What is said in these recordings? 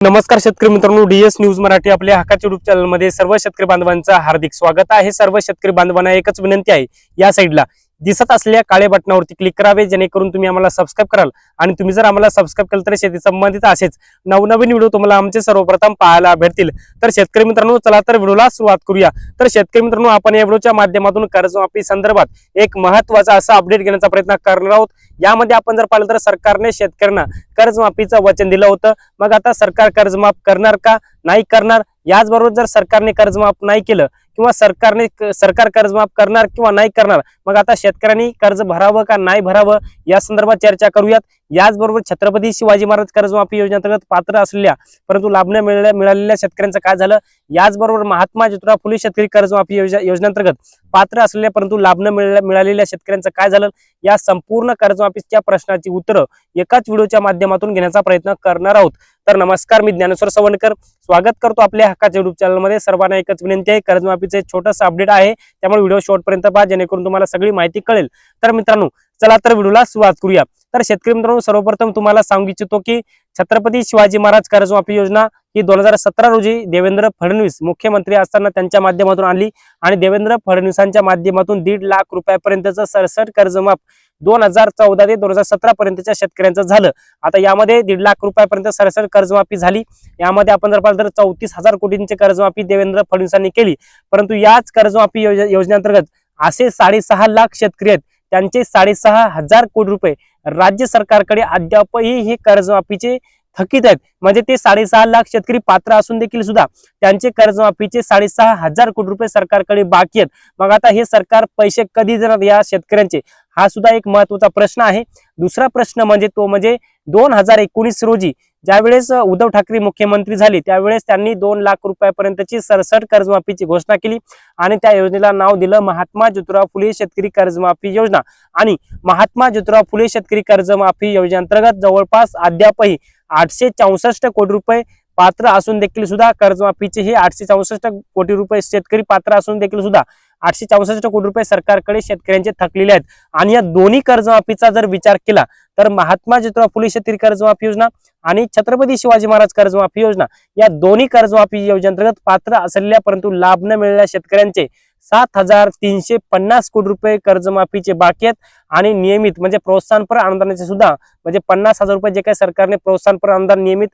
नमस्कार शेतकरी मित्रांनो डीएस न्यूज मराठी आपल्या हक्काच्या युट्यूब चॅनलमध्ये सर्व शेतकरी बांधवांचं हार्दिक स्वागत आहे. सर्व शेतकरी बांधवांना एकच विनंती आहे या साईडला दिसत असलेल्या काळ्या बटनावरती क्लिक करावे जेणेकरून तुम्ही आम्हाला सबस्क्राईब कराल. आणि तुम्ही जर आम्हाला सबस्क्राईब केलं तर शेती संबंधित असेच नवनवीन व्हिडिओ तुम्हाला आमचे सर्वप्रथम पाहायला भेटतील. तर शेतकरी मित्रांनो चला तर व्हिडिओला सुरुवात करूया. तर शेतकरी मित्रांनो आपण या व्हिडिओच्या माध्यमातून कर्जमाफी संदर्भात एक महत्त्वाचा असा अपडेट घेण्याचा प्रयत्न करणार आहोत. यामध्ये आपण जर पाहिलं तर सरकारने शेतकऱ्यांना कर्जमाफीचं वचन दिलं होतं. मग आता सरकार कर्जमाफ करणार का? नाही करणार. याचबरोबर जर सरकारने कर्जमाफ नाही केलं किंवा सरकारने सरकार कर्जमाफ करणार किंवा नाही करणार. मग आता शेतकऱ्यांनी कर्ज भरावं का नाही भरावं? या संदर्भात चर्चा करूयात. याचबरोबर छत्रपती शिवाजी महाराज कर्जमाफी योजनेअंतर्गत पात्र असलेल्या परंतु लाभ न मिळाल्या मिळालेल्या शेतकऱ्यांचं काय झालं? याचबरोबर महात्मा ज्योतिराव फुले शेतकरी कर्जमाफी योजना योजनेअंतर्गत पात्र असलेल्या परंतु लाभ न मिळाल्या मिळालेल्या शेतकऱ्यांचं काय झालं? या संपूर्ण कर्जमाफीच्या प्रश्नाची उत्तरं एकाच व्हिडिओच्या माध्यमातून घेण्याचा प्रयत्न करणार आहोत. तर नमस्कार मी ज्ञानेश्वर सवणकर स्वागत करतो आपल्या हक्काच्या युट्यूब चॅनलमध्ये सर्वांना एकच विनंती आहे कर्जमाफीचे छोटंसं अपडेट आहे. त्यामुळे व्हिडिओ शेवटपर्यंत पहा जेणेकरून तुम्हाला सगळी माहिती कळेल. तर मित्रांनो चला तर व्हिडिओला सुरुवात करूया. तर शेतकरी मित्रांनो सर्वप्रथम तुम्हाला सांगू इच्छितो की छत्रपती शिवाजी महाराज कर्जमाफी योजना ही दोन हजार सतरा रोजी देवेंद्र फडणवीस मुख्यमंत्री असताना त्यांच्या माध्यमातून आणली आणि देवेंद्र फडणवीसांच्या माध्यमातून दीड लाख रुपयापर्यंतचं सरसट कर्जमाफ दोन हजार चौदा ते दोन हजार सतरा पर्यंतच्या शेतकऱ्यांचं झालं. आता यामध्ये दीड लाख रुपयापर्यंत सरसट कर्जमाफी झाली. यामध्ये आपण जर पाहिलं तर चौतीस हजार कोटींची कर्जमाफी देवेंद्र फडणवीसांनी केली. परंतु याच कर्जमाफी योजनेअंतर्गत असे साडेसहा लाख शेतकरी आहेत. त्यांचे साडेसहा हजार कोटी रुपये राज्य सरकारकडे अद्यापही हे कर्जमाफीचे थकीत आहेत. म्हणजे ते साडेसहा लाख शेतकरी पात्र असून देखील सुद्धा त्यांचे कर्जमाफीचे साडेसहा हजार कोटी रुपये सरकारकडे बाकी आहेत. मग आता हे सरकार पैसे कधी देणार या शेतकऱ्यांचे? हा सुद्धा एक महत्त्वाचा प्रश्न आहे. दुसरा प्रश्न म्हणजे तो म्हणजे दोन हजार एकोणीस रोजी ज्यावेळेस उद्धव ठाकरे मुख्यमंत्री झाले त्यावेळेस त्यांनी दोन लाख रुपयापर्यंतची सरसट कर्जमाफीची घोषणा केली आणि त्या योजनेला नाव दिलं महात्मा ज्योतिराव फुले शेतकरी कर्जमाफी योजना. आणि महात्मा ज्योतिराव फुले शेतकरी कर्जमाफी योजनेअंतर्गत जवळपास अद्यापही आठशे चौसष्ट कोटी रुपये पात्र असून देखील सुद्धा कर्जमाफीचे हे आठशे चौसष्ट कोटी रुपये शेतकरी पात्र असून देखील सुद्धा आठशे चौसष्ट कोटी रुपये सरकारकडे शेतकऱ्यांचे थकलेले आहेत. आणि या दोन्ही कर्जमाफीचा जर विचार केला तर महात्मा ज्योतिराव फुले शेतकरी कर्जमाफी योजना आणि छत्रपती शिवाजी महाराज कर्जमाफी योजना या दोन्ही कर्जमाफी योजनेअंतर्गत पात्र असलेल्या परंतु लाभ न मिळालेल्या शेतकऱ्यांचे सात हजार तीनशे पन्नास कोटी रुपये कर्जमाफीचे बाकी आहेत. आणि नियमित म्हणजे प्रोत्साहनपर अनुदानाचे सुद्धा म्हणजे पन्नास हजार रुपये जे काही सरकारने प्रोत्साहनपर अनुदान नियमित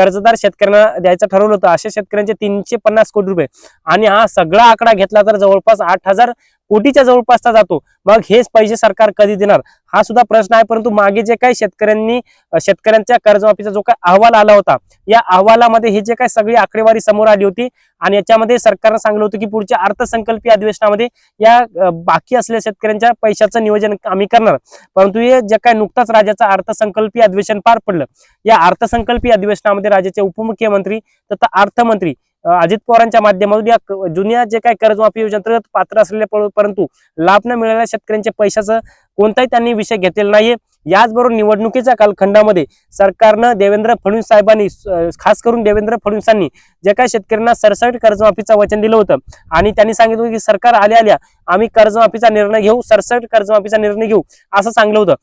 कर्जदार शेतकऱ्यांना द्यायचं ठरवलं होतं. अशा शेतकऱ्यांचे तीनशे पन्नास कोटी रुपये. आणि हा सगळा आकडा घेतला तर जवळपास आठ हजार कोटीच्या जवळपासचा जातो. मग हेच पैसे सरकार कधी देणार? हा सुद्धा प्रश्न आहे परंतु मागे जे काही शेतकऱ्यांनी शेतकऱ्यांच्या कर्जमाफीचा जो काही अहवाल आला होता या अहवालामध्ये हे जे काही सगळी आकडेवारी समोर आली होती आणि याच्यामध्ये सरकारनं सांगलं होतं की पुढच्या अर्थसंकल्पीय अधिवेशनामध्ये या बाकी असलेल्या शेतकऱ्यांच्या पैशाचं नियोजन आम्ही करणार. परंतु हे जे काही नुकताच राज्याचं अर्थसंकल्पीय अधिवेशन पार पडलं. या अर्थसंकल्पीय अधिवेशनामध्ये राज्याचे उपमुख्यमंत्री तथा अर्थमंत्री अजित पवारांच्या माध्यमातून या जुन्या जे काही कर्जमाफी योजनेअंतर्गत पात्र असलेले परंतु लाभ न मिळालेल्या शेतकऱ्यांच्या पैशाचं कोणताही त्यांनी विषय घेतलेला नाहीये. याचबरोबर निवडणुकीच्या कालखंडामध्ये सरकारनं देवेंद्र फडणवीस साहेबांनी खास करून देवेंद्र फडणवीसांनी जे काही शेतकऱ्यांना सरसकट कर्जमाफीचं वचन दिलं होतं आणि त्यांनी सांगितलं होतं की सरकार आल्या आल्या आम्ही कर्जमाफीचा निर्णय घेऊ सरसट कर्जमाफीचा निर्णय घेऊ असं सांगलं होतं.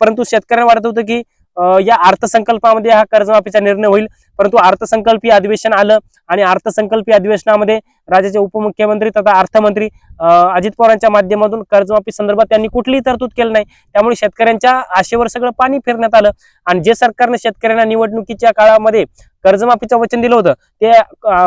परंतु शेतकऱ्यांना वाटत होतं की या अर्थसंकल्पामध्ये हा कर्जमाफीचा निर्णय होईल. परंतु अर्थसंकल्पीय अधिवेशन आलं आणि अर्थसंकल्पीय अधिवेशनामध्ये राज्याचे उपमुख्यमंत्री तथा अर्थमंत्री अं, अजित पवारांच्या माध्यमातून कर्जमाफी संदर्भात त्यांनी कुठलीही तरतूद केली नाही. त्यामुळे शेतकऱ्यांच्या आशेवर सगळं पाणी फिरण्यात आलं आणि जे सरकारने शेतकऱ्यांना निवडणुकीच्या काळामध्ये कर्जमाफीचं वचन दिलं होतं ते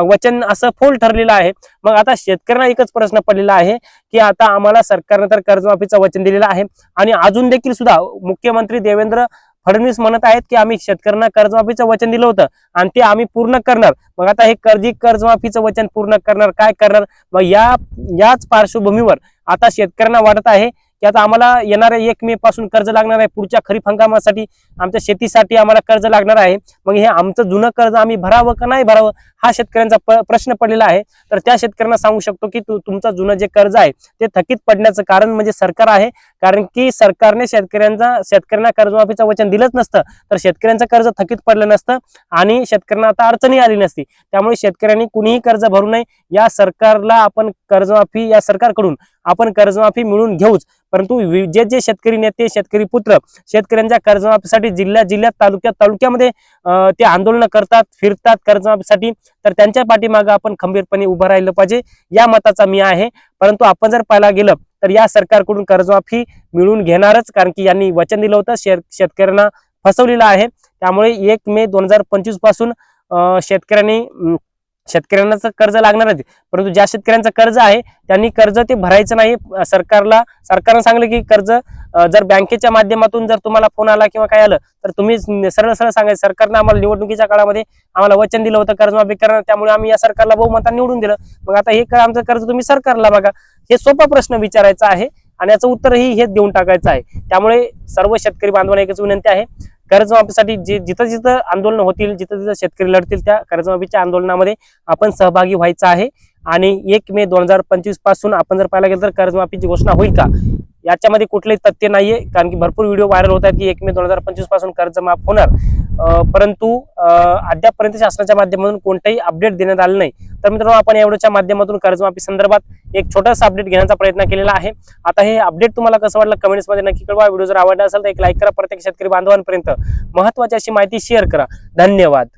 वचन असं फोल ठरलेलं आहे. मग आता शेतकऱ्यांना एकच प्रश्न पडलेला आहे की आता आम्हाला सरकारने तर कर्जमाफीचं वचन दिलेलं आहे आणि अजून देखील सुद्धा मुख्यमंत्री देवेंद्र फडणवीस म्हणत आहेत की आम्ही शेतकऱ्यांना कर्जमाफीचं वचन दिलं होतं आणि ते आम्ही पूर्ण करणार. मग आता हे कर्जी कर्जमाफीचं वचन पूर्ण करणार काय करणार? मग या याच पार्श्वभूमीवर आता शेतकऱ्यांना वाटत आहे की आता आम्हाला येणाऱ्या एक मे पासून कर्ज लागणार आहे. पुढच्या खरीप हंगामासाठी आमच्या शेतीसाठी आम्हाला कर्ज लागणार आहे. मग हे आमचं जुनं कर्ज आम्ही भरावं का नाही भरावं हा शेतकऱ्यांचा प्रश्न पडलेला आहे. तर त्या शेतकऱ्यांना सांगू शकतो की तुमचं जुनं जे कर्ज आहे ते थकीत पडण्याचं कारण म्हणजे सरकार आहे. कारण की सरकारने शेतकऱ्यांचा शेतकऱ्यांना कर्जमाफीचं वचन दिलंच नसतं. तर शेतकऱ्यांचं कर्ज थकीत पडलं नसतं आणि शेतकऱ्यांना आता अडचणी आली नसती. त्यामुळे शेतकऱ्यांनी कुणीही कर्ज भरू नये. या सरकारला आपण कर्जमाफी या सरकारकडून आपण कर्जमाफी मिळून घेऊच. परंतु जे जे शेतकरी नेते शेतकरी पुत्र शेतकऱ्यांच्या कर्जमाफीसाठी जिल्ह्या जिल्ह्यात तालुक्यात तालुक्यामध्ये ते आंदोलन करतात फिरतात कर्जमाफीसाठी तर त्यांच्या पाठीमागं आपण खंबीरपणे उभं राहिलं पाहिजे. या मताचा मी आहे. परंतु आपण जर पाहायला गेलं तर या सरकारकडून कर्जमाफी मिळून घेणारच कारण की यांनी वचन दिलं होतं शेत शेतकऱ्यांना फसवलेलं आहे. त्यामुळे एक मे दोन हजार पंचवीसपासून अं, शेतकऱ्यांनी शेतकऱ्यांनाच कर्ज लागणार आहे. परंतु ज्या शेतकऱ्यांचं कर्ज आहे त्यांनी कर्ज ते भरायचं नाही. सरकारला सरकारनं सांगलं की कर्ज जर बँकेच्या माध्यमातून जर तुम्हाला फोन आला किंवा काय आलं तर तुम्ही सरळ सरळ सांगायचं सरकारनं आम्हाला निवडणुकीच्या काळामध्ये आम्हाला वचन दिलं होतं कर्जमाफी करणार त्यामुळे आम्ही या सरकारला बहुमतात निवडून दिलं. मग आता हे क- आमचं कर्ज तुम्ही सरकारला बघा हे सोपा प्रश्न विचारायचा आहे आणि याचं उत्तरही हेच देऊन टाकायचं आहे. त्यामुळे सर्व शेतकरी बांधवांना एकच विनंती आहे. कर्जमाफीसाठी जे जिथं जिथं आंदोलन होतील जिथं जिथं शेतकरी लढतील त्या कर्जमाफीच्या आंदोलनामध्ये आपण सहभागी व्हायचं आहे. आणि एक मे दोन हजार पंचवीसपासून आपण जर पाहायला गेलं तर कर्जमाफीची घोषणा होईल का? याच्यामध्ये कुठलेही तथ्य नाहीये कारण की भरपूर व्हिडिओ व्हायरल होत आहेत की एक मे दोन हजार पंचवीसपासून कर्ज माफ होणार. परंतु अद्यापपर्यंत शासनाच्या माध्यमातून कोणताही अपडेट देण्यात आलं नाही. तर मित्रांनो आपण या व्हिडिओच्या माध्यमातून कर्जमाफी संदर्भात एक छोटासा अपडेट घेण्याचा प्रयत्न केलेला आहे. आता हे अपडेट तुम्हाला कसं वाटलं कमेंट्समध्ये नक्की कळवा. व्हिडिओ जर आवडला असेल तर एक लाईक करा. प्रत्येक शेतकरी बांधवांपर्यंत महत्वाची अशी माहिती शेअर करा. धन्यवाद.